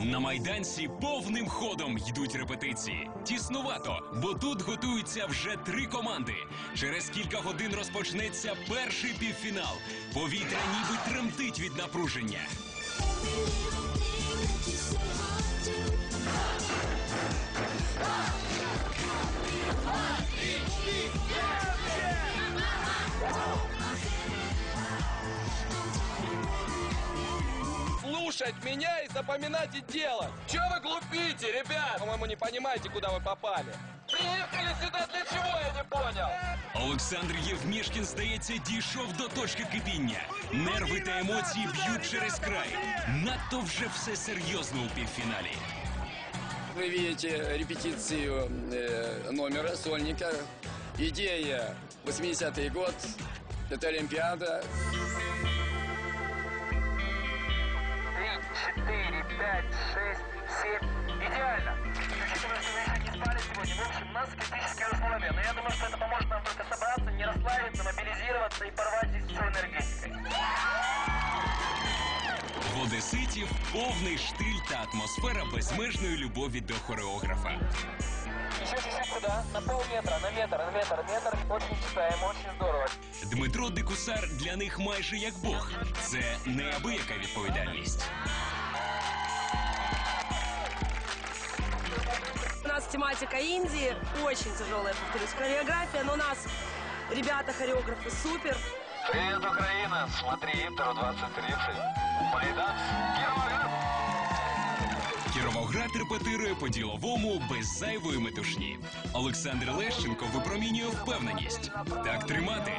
На майданці повним ходом йдуть репетиції. Тіснувато, бо тут готуються вже три команди. Через кілька годин розпочнеться перший півфінал. Повітря ніби тремтить від напруження. слушать меня и запоминать и делать. Че вы глупите, ребят? По-моему, не понимаете, куда вы попали. Приехали сюда для чего, я не понял? Олександр Євмішкін, здається, дійшов до точки кипіння. Нерви та емоції б'ють через край. Надто вже все серйозно у півфіналі. Вы видите репетицию э, номера сольника. Идея 80-й год. Это Олимпиада. четыре, пять, шесть, семь. Идеально. Учитывая, что вы еще не спали сегодня, в общем, у нас критические условия. Но я думаю, что это поможет нам только собраться, не расслабиться, мобилизироваться и порвать здесь всю энергетикой. В одеситів повний штиль та атмосфера безмежної любові до хореографа. Еще чуть-чуть куда? На полметра, на метр, на метр, метр. Очень читаем, очень здорово. Дмитро Дикусар для них майже як Бог. Це неабияка відповідальність. У нас тематика Индии, очень тяжелая, повторюсь, хореография, но у нас ребята-хореографы супер. Привет, Украина! Смотри, Интер 2030. Майдан, Кировоград. Кіровоград репетирує по-діловому без зайвої метушні. Олександр Лещенко випромінює впевненість. Так тримати.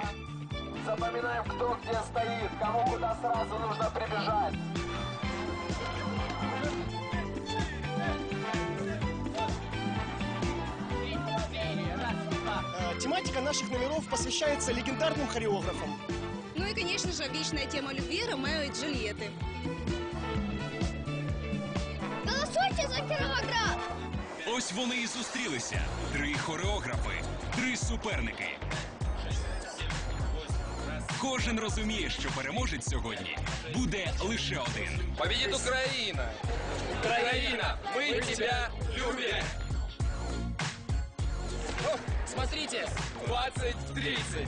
Запоминаем, кто где стоит, кому куда сразу нужно прибежать. Э, Тематика наших номеров посвящается легендарным хореографам. Ну и, конечно же, вечная тема любви Ромео и Джульетты. Голосуйте за Кировоград! Ось вони і зустрілися. Три хореографи, три суперники. Кожен розуміє, що переможець сьогодні буде лише один. Победит Украина! Украина! Мы тебя любим! Смотрите! 20-30!